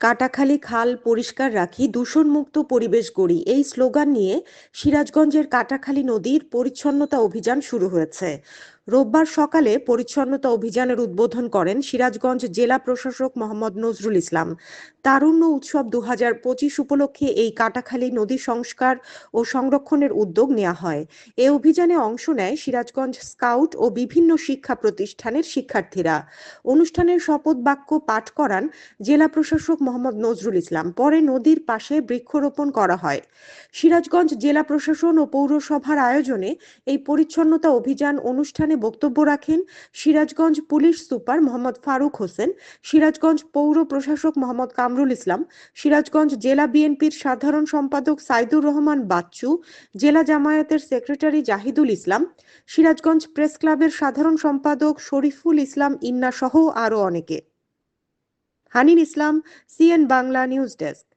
কাটাখালী খাল পরিষ্কার রাখি, দূষণমুক্ত পরিবেশ গড়ি, এই স্লোগান নিয়ে সিরাজগঞ্জের কাটাখালী নদীর পরিচ্ছন্নতা অভিযান শুরু হয়েছে। রোববার সকালে পরিচ্ছন্নতা অভিযানের উদ্বোধন করেন সিরাজগঞ্জ জেলা প্রশাসক মোহাম্মদ নজরুল ইসলাম। তারুণ্য উৎসব দু উপলক্ষে এই কাটাখালী নদী সংস্কার ও সংরক্ষণের উদ্যোগ নেওয়া হয়। এ অভিযানে অংশ নেয় সিরাজগঞ্জ স্কাউট ও বিভিন্ন শিক্ষা প্রতিষ্ঠানের শিক্ষার্থীরা। অনুষ্ঠানের শপথ বাক্য পাঠ করান জেলা প্রশাসক মোহাম্মদ নজরুল ইসলাম। পরে নদীর পাশে বৃক্ষরোপণ করা হয়। সিরাজগঞ্জ জেলা প্রশাসন ও পৌরসভার আয়োজনে এই পরিচ্ছন্নতা অভিযান অনুষ্ঠানে বক্তব্য রাখেন সিরাজগঞ্জ পুলিশ সুপার মোহাম্মদ ফারুক হোসেন, সিরাজগঞ্জ পৌর প্রশাসক মোহাম্মদ কামরুল ইসলাম, সিরাজগঞ্জ জেলা বিএনপির সাধারণ সম্পাদক সাইদুর রহমান বাচ্চু, জেলা জামায়াতের সেক্রেটারি জাহিদুল ইসলাম, সিরাজগঞ্জ প্রেস ক্লাবের সাধারণ সম্পাদক শরীফুল ইসলাম ইন্না সহ আরও অনেকে। Hanin Islam, CN Bangla news desk.